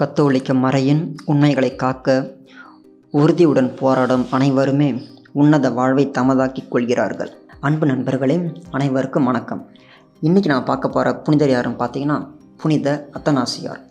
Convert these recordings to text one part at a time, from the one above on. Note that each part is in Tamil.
கத்தோலிக்க மறையின் உண்மைகளை காக்க உறுதியுடன் போராடும் அனைவருமே உன்னத வாழ்வை தமதாக்கிக் கொள்கிறார்கள். அன்பு நண்பர்களே அனைவருக்கும் வணக்கம். இன்றைக்கி நான் பார்க்க போகிற புனிதர் யாருன்னு பார்த்தீங்கன்னா புனித அத்தனாசியார்.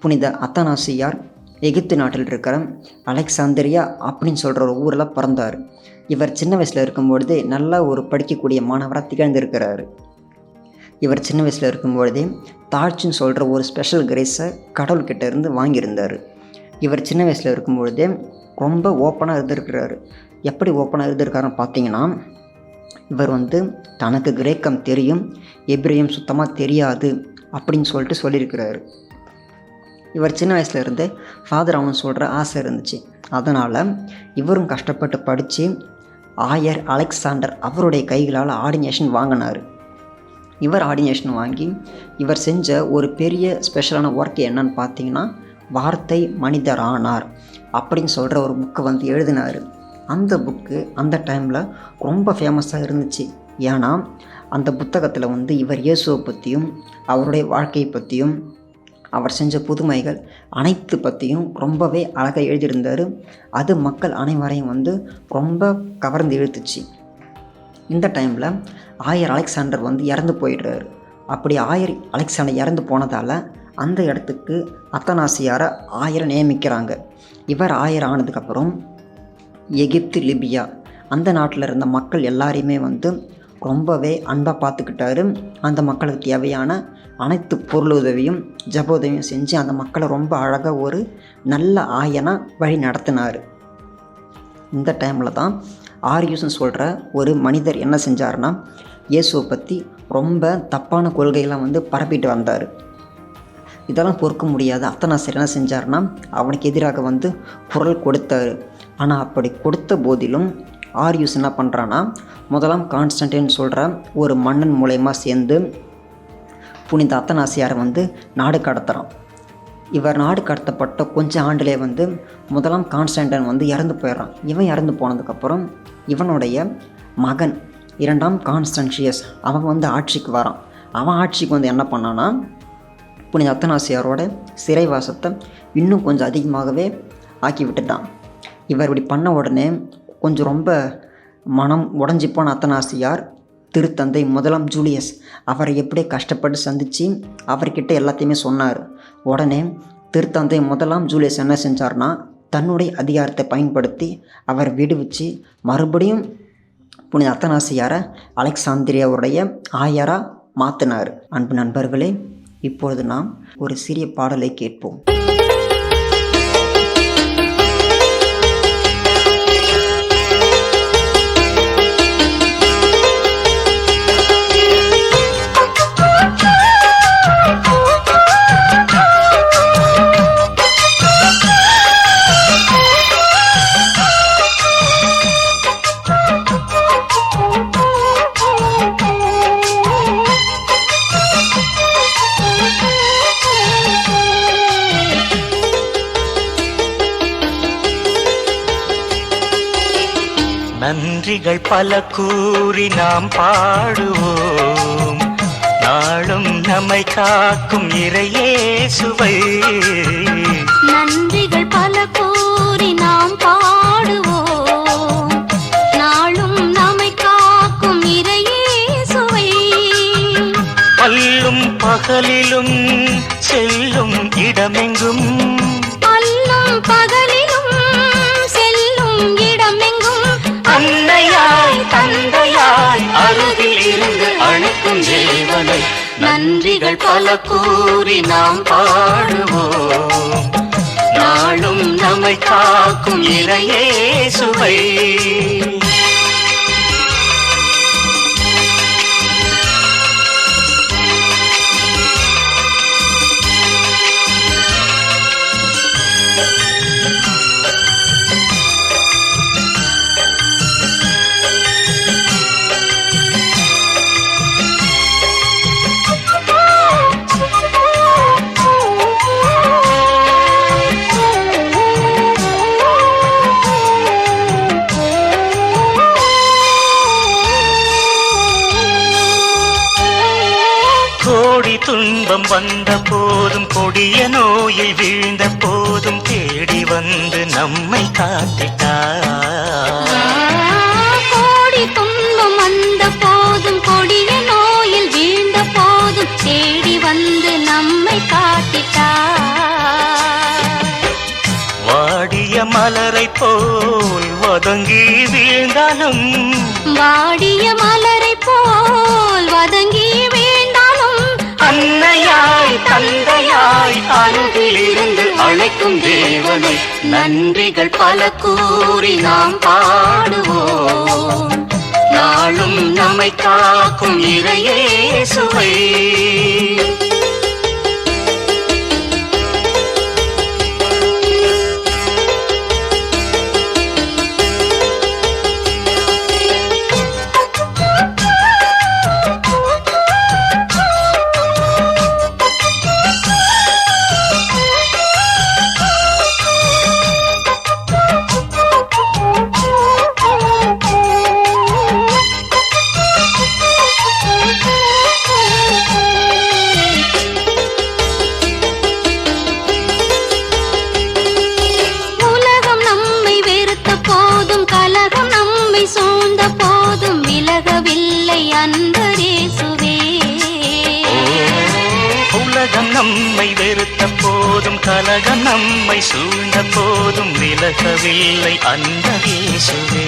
புனித அத்தனாசியார் எகிப்து நாட்டில் இருக்கிற அலெக்சாந்திரியா அப்படின்னு சொல்கிற ஒரு ஊரில் பிறந்தார். இவர் சின்ன வயசில் இருக்கும்பொழுது நல்லா ஒரு படிக்கக்கூடிய மாணவராக திகழ்ந்திருக்கிறாரு. இவர் சின்ன வயசில் இருக்கும்பொழுதே தாழ்ச்சின்னு சொல்கிற ஒரு ஸ்பெஷல் கிரேஸை கடவுள்கிட்ட இருந்து வாங்கியிருந்தார். இவர் சின்ன வயசில் இருக்கும்பொழுதே ரொம்ப ஓப்பனாக இருந்திருக்கிறாரு. எப்படி ஓப்பனாக இருந்திருக்காருன்னு பார்த்தீங்கன்னா இவர் வந்து தனக்கு கிரேக்கம் தெரியும் எப்ரியம் சுத்தமாக தெரியாது அப்படின்னு சொல்லிட்டு சொல்லியிருக்கிறாரு. இவர் சின்ன வயசில் இருந்து ஃபாதர் அவன் சொல்கிற ஆசை இருந்துச்சு. அதனால் இவரும் கஷ்டப்பட்டு படித்து ஆயர் அலெக்சாண்டர் அவருடைய கைகளால் ஆர்டினேஷன் வாங்கினார். இவர் ஆர்டினேஷன் வாங்கி இவர் செஞ்ச ஒரு பெரிய ஸ்பெஷலான ஒர்க் என்னன்னு பார்த்தீங்கன்னா வார்த்தை மனிதரானார் அப்படின்னு சொல்கிற ஒரு புக்கை வந்து எழுதினார். அந்த புக்கு அந்த டைமில் ரொம்ப ஃபேமஸாக இருந்துச்சு. ஏன்னா அந்த புத்தகத்தில் வந்து இவர் இயேசுவை பற்றியும் அவருடைய வாழ்க்கையை பற்றியும் அவர் செஞ்ச புதுமைகள் அனைத்து பற்றியும் ரொம்பவே அழகாக எழுதியிருந்தார். அது மக்கள் அனைவரையும் வந்து ரொம்ப கவர்ந்து இழுத்துச்சு. இந்த டைமில் ஆயர் அலெக்சாண்டர் வந்து இறந்து போயிடுறாரு. அப்படி ஆயர் அலெக்சாண்டர் இறந்து போனதால் அந்த இடத்துக்கு அத்தனாசியாரை ஆயரை நியமிக்கிறாங்க. இவர் ஆயர் ஆனதுக்கப்புறம் எகிப்து லிபியா அந்த நாட்டில் இருந்த மக்கள் எல்லாரையுமே வந்து ரொம்பவே அன்பாக பார்த்துக்கிட்டாரு. அந்த மக்களுக்கு தேவையான அனைத்து பொருளுதவியும் ஜபோதவியும் செஞ்சு அந்த மக்களை ரொம்ப அழகாக ஒரு நல்ல ஆயனாக வழி நடத்தினார். இந்த டைமில் தான் ஆரியூஸ்னு சொல்கிற ஒரு மனிதர் என்ன செஞ்சார்னா இயேசுவை பற்றி ரொம்ப தப்பான கொள்கையெல்லாம் வந்து பரப்பிட்டு வந்தார். இதெல்லாம் பொறுக்க முடியாது. அத்தனாசர் என்ன செஞ்சாருன்னா அவனுக்கு எதிராக வந்து குரல் கொடுத்தாரு. ஆனால் அப்படி கொடுத்த போதிலும் ஆரியூஸ் என்ன பண்ணுறான்னா முதலாம் கான்ஸ்டன்டைன் சொல்கிற ஒரு மன்னன் மூலயமா சேர்ந்து புனித அத்தனாசியாரை வந்து நாடு கடத்துகிறான் இவர் நாடு கடத்தப்பட்ட கொஞ்ச ஆண்டிலே வந்து முதலாம் கான்ஸ்டன்டன் வந்து இறந்து போயிடுறான். இவன் இறந்து போனதுக்கப்புறம் இவனுடைய மகன் இரண்டாம் கான்ஸ்டன்ஷியஸ் அவன் வந்து ஆட்சிக்கு வரான். அவன் ஆட்சிக்கு வந்து என்ன பண்ணான்னா புனித அத்தனாசியாரோட சிறைவாசத்தை இன்னும் கொஞ்சம் அதிகமாகவே ஆக்கி விட்டுட்டான் இவர் இப்படி பண்ண உடனே கொஞ்சம் ரொம்ப மனம் உடஞ்சி போன அத்தனாசியார் திருத்தந்தை முதலாம் ஜூலியஸ் அவரை எப்படி கஷ்டப்பட்டு சந்தித்து அவர்கிட்ட எல்லாத்தையுமே சொன்னார். உடனே திருத்தந்தை முதலாம் ஜூலியஸ் என்ன செஞ்சார்னா தன்னுடைய அதிகாரத்தை பயன்படுத்தி அவர் விடுவிச்சு மறுபடியும் புனித அத்தனாசியாரை அலெக்சாந்திரியாவுடைய ஆயராக மாற்றினார் அன்பு நண்பர்களே இப்பொழுது நாம் ஒரு சிறிய பாடலை கேட்போம். நன்றிகள் பல கூறி நாம் பாடுவோம். நாளும் நம்மை காக்கும் இறையேசுவை. நன்றிகள் பல கூறி நாம் பாடுவோம். நாளும் நம்மை காக்கும் இறையேசுவை. பல்லும் பகலிலும் செல்லும் இடமெங்கும். அல்லும் பகலிலும் உலகில் இருந்து அழைக்கும் தேவனை நன்றிகள் பல கூறி நாம் பாடுவோம். நாளும் நம்மை காக்கும் இறையே சுவை வந்த போதும் கொடிய நோயில் வீழ்ந்த போதும் தேடி வந்து நம்மை காத்திட்டார். கோடி துன்பம் வந்த போதும் கொடிய நோயில் வீழ்ந்த போதும் தேடி வந்து நம்மை காட்டிட்டார் வாடிய மலரை போல் வதங்கி வீழ்ந்தாலும் வாடிய மலரை போல் தந்தையாய் அழைக்கும் தேவனை நன்றிகள் பல கூறி நாம் பாடுவோம். நாளும் நம்மை காக்கும் இறையே சுவை நம்மை வெறுத்த போதும் கலகம் நம்மை சூழ்ந்த போதும் விலகவில்லை அந்த இயேசுவே.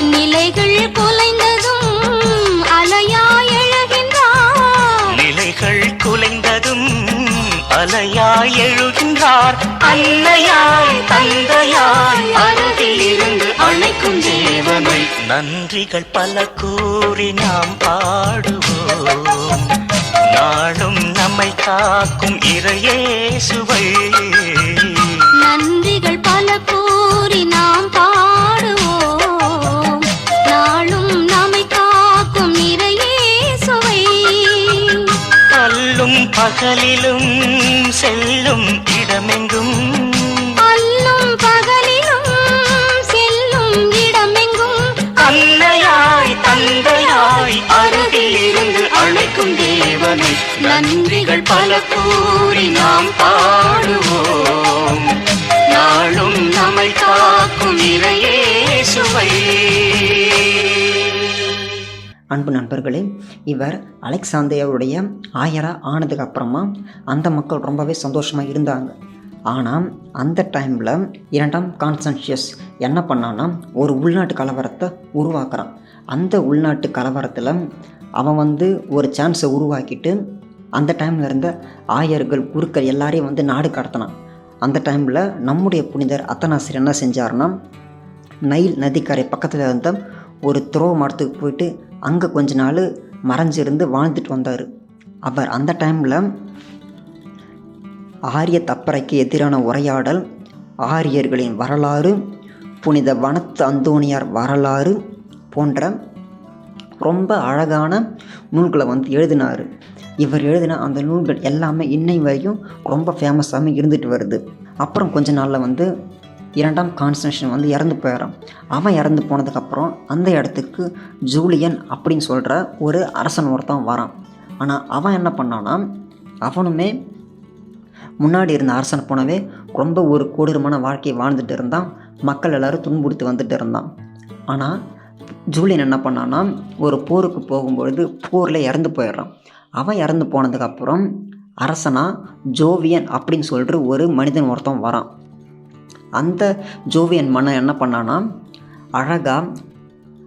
நிலைகள் குலைந்ததும் அலையாய் எழுகின்றார். நிலைகள் குலைந்ததும் அலையாய் எழுகின்றார். அன்னையாய் தந்தையாய் அருகில் இருந்து அழைக்கும் தேவனை. நன்றிகள் பல கூறி நாம் பாடுவோம். நாளும் நம்மை காக்கும் இறையே சுவை நன்றிகள் பல கூறி நாம் பாடுவோம். நாளும் நம்மை காக்கும் நிறையே சுவை அல்லும் பகலிலும் செல்லும் இடமெங்கும். அல்லும் பகலிலும் செல்லும் இடமெங்கும். அன்னையாய் தந்தையாய் அருகில் இருந்து அழைக்கும் தேவனை நன்றிகள் பல கூறி நாம் பாடுவோம். நாளும் நம்மை காக்கும் இறையே சுவை அன்பு நண்பர்களே இவர் அலெக்சாந்தியாவுடைய ஆயரா ஆனதுக்கு அப்புறமா அந்த மக்கள் ரொம்பவே சந்தோஷமாக இருந்தாங்க. ஆனால் அந்த டைமில் இரண்டாம் கான்சன்ஷியஸ் என்ன பண்ணான்னா ஒரு உள்நாட்டு கலவரத்தை உருவாக்குறான். அந்த உள்நாட்டு கலவரத்தில் அவன் வந்து ஒரு சான்ஸை உருவாக்கிட்டு அந்த டைமில் இருந்த ஆயர்கள் குருக்கள் எல்லாரையும் வந்து நாடு கடத்தினான். அந்த டைமில் நம்முடைய புனிதர் அத்தனாசிரியர் என்ன செஞ்சாருன்னா நைல் நதிக்கரை பக்கத்தில் இருந்த ஒரு துறவு மரத்துக்கு போயிட்டு அங்கே கொஞ்ச நாள் மறைஞ்சிருந்து வாழ்ந்துட்டு வந்தார். அவர் அந்த டைமில் ஆரிய தப்பறைக்கு எதிரான உரையாடல் ஆரியர்களின் வரலாறு புனித வனத்து அந்தோணியார் வரலாறு போன்ற ரொம்ப அழகான நூல்களை வந்து எழுதினார். இவர் எழுதின அந்த நூல்கள் எல்லாமே இன்னை வரைக்கும் ரொம்ப ஃபேமஸாக இருந்துட்டு வருது. அப்புறம் கொஞ்ச நாளில் வந்து இரண்டாம் கான்ஸ்டன்ஷன் வந்து இறந்து போயிடறான் அவன் இறந்து போனதுக்கப்புறம் அந்த இடத்துக்கு ஜூலியன் அப்படின்னு சொல்கிற ஒரு அரசன் ஒருத்தன் வரான். ஆனால் அவன் என்ன பண்ணான்னா அவனுமே முன்னாடி இருந்த அரசன் போனவே ரொம்ப ஒரு கொடூரமான வாழ்க்கையை வாழ்ந்துட்டு இருந்தான். மக்கள் எல்லோரும் துன்புறுத்தி வந்துட்டு இருந்தான். ஆனால் ஜூலியன் என்ன பண்ணான்னா ஒரு போருக்கு போகும்பொழுது போரில் இறந்து போயிடுறான். அவன் இறந்து போனதுக்கப்புறம் அரசனா ஜோவியன் அப்படின்னு சொல்கிற ஒரு மனிதன் ஒருத்தன் வரான். அந்த ஜோவியன் மன்னன் என்ன பண்ணான்னா அழகாக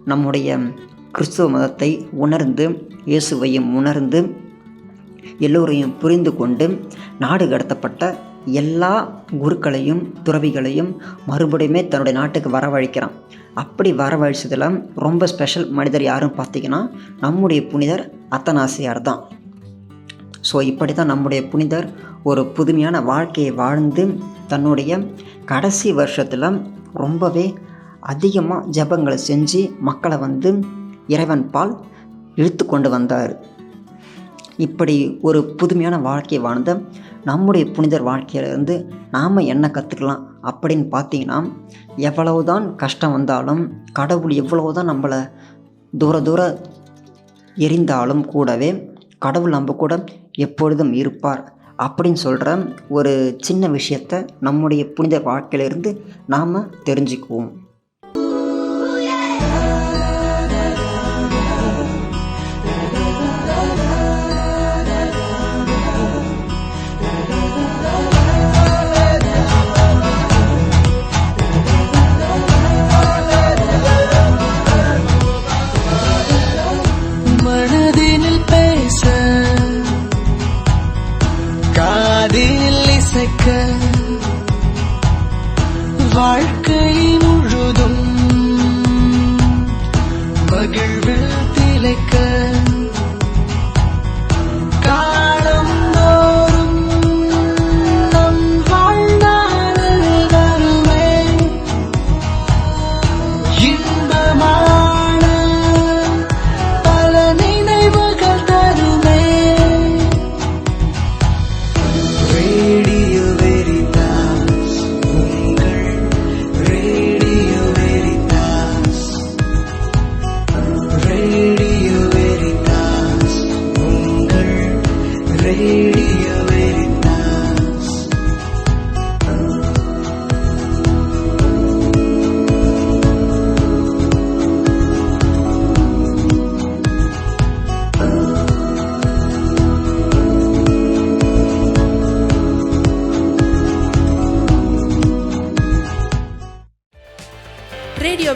நம்முடைய கிறிஸ்துவ மதத்தை உணர்ந்து இயேசுவையும் உணர்ந்து எல்லோரையும் புரிந்து கொண்டு நாடு கடத்தப்பட்ட எல்லா குருக்களையும் துறவிகளையும் மறுபடியுமே தன்னுடைய நாட்டுக்கு வரவழைக்கிறான். அப்படி வரவழைச்சதில் ரொம்ப ஸ்பெஷல் மனிதர் யாருன்னு பார்த்தீங்கன்னா நம்முடைய புனிதர் அத்தனாசியார் தான். ஸோ இப்படி தான் நம்முடைய புனிதர் ஒரு புதுமையான வாழ்க்கையை வாழ்ந்து தன்னுடைய கடைசி வருஷத்தில் ரொம்பவே அதிகமாக ஜெபங்களை செஞ்சு மக்களை வந்து இறைவன் பால் இழுத்து கொண்டு வந்தார். இப்படி ஒரு புதுமையான வாழ்க்கையை வாழ்ந்த நம்முடைய புனிதர் வாழ்க்கையிலேருந்து நாம் என்ன கற்றுக்கலாம் அப்படின்னு பார்த்தீங்கன்னா எவ்வளவுதான் கஷ்டம் வந்தாலும் கடவுள் எவ்வளவுதான் நம்மளை தூர தூர எரிந்தாலும் கூடவே கடவுள் நம்ம கூட எப்பொழுதும் இருப்பார் அப்படின்னு சொல்கிற ஒரு சின்ன விஷயத்தை நம்முடைய புனித வாழ்க்கையிலிருந்து நாம் தெரிஞ்சுக்குவோம். வாழ்க்கை முழுதும் மகிழ்வில் திளைக்க காலம்